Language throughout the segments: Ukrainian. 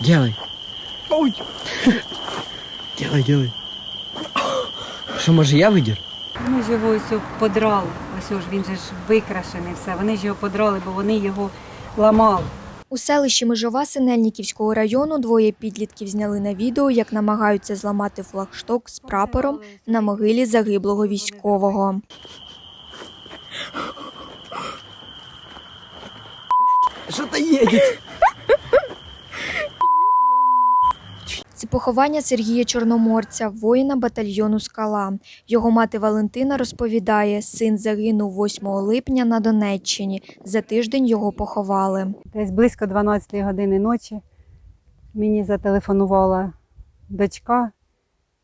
Делай. Ой. Делай, делай. Що, може я видір? Вони ж його ось подрали. Ось ж він же ж викрашений все. Вони ж його подрали, бо вони його ламали. У селищі Межова Синельниківського району двоє підлітків зняли на відео, як намагаються зламати флагшток з прапором на могилі загиблого військового. Що-то їде. Це поховання Сергія Чорноморця, воїна батальйону Скала. Його мати Валентина розповідає, син загинув 8 липня на Донеччині. За тиждень його поховали. Десь близько 12 години ночі мені зателефонувала дочка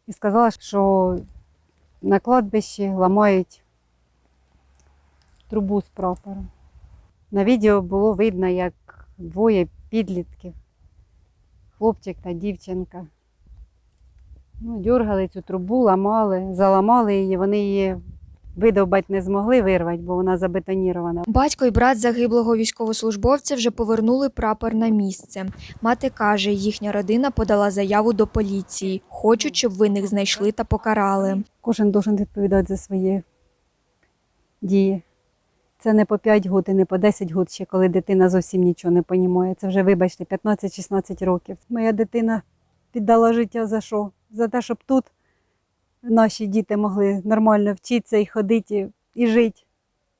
і сказала, що на кладбищі ламають трубу з прапором. На відео було видно, як двоє підлітків, хлопчик та дівчинка. Ну, дергали цю трубу, ламали, заламали її, вони її видовбати не змогли вирвати, бо вона забетонірована. Батько і брат загиблого військовослужбовця вже повернули прапор на місце. Мати каже, їхня родина подала заяву до поліції. Хочуть, щоб винних знайшли та покарали. Кожен должен відповідати за свої дії. Це не по 5 год і не по 10 год, ще коли дитина зовсім нічого не понімає. Це вже, вибачте, 15-16 років. Моя дитина піддала життя за що? За те, щоб тут наші діти могли нормально вчитися і ходити, і жити,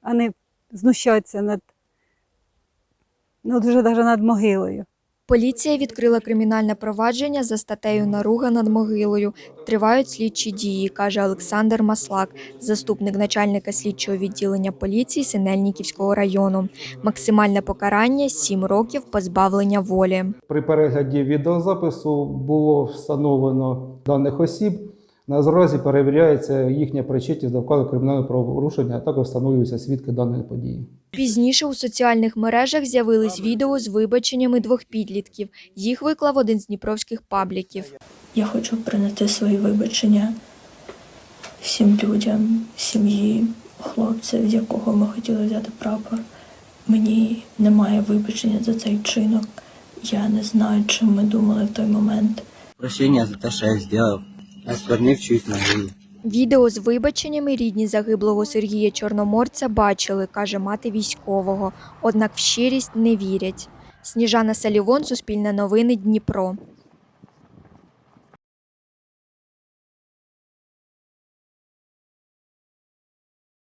а не знущатися над, ну, вже навіть над могилою. Поліція відкрила кримінальне провадження за статтею Наруга над могилою. Тривають слідчі дії, каже Олександр Маслак, заступник начальника слідчого відділення поліції Синельниківського району. Максимальне покарання 7 років позбавлення волі. При перегляді відеозапису було встановлено даних осіб. Наразі перевіряється їхня причетність до вкладу кримінального правопорушення, а також встановлюються свідки даної події. Пізніше у соціальних мережах з'явились відео з вибаченнями двох підлітків. Їх виклав один з дніпровських пабліків. Я хочу принести свої вибачення всім людям, сім'ї, хлопця, з якого ми хотіли взяти прапор. Мені немає вибачення за цей вчинок. Я не знаю, чим ми думали в той момент. Прощения за то, что я Осквернив честь могилы. Відео з вибаченнями рідні загиблого Сергія Чорноморця бачили, каже мати військового. Однак в щирість не вірять. Сніжана Салівон, Суспільне новини, Дніпро.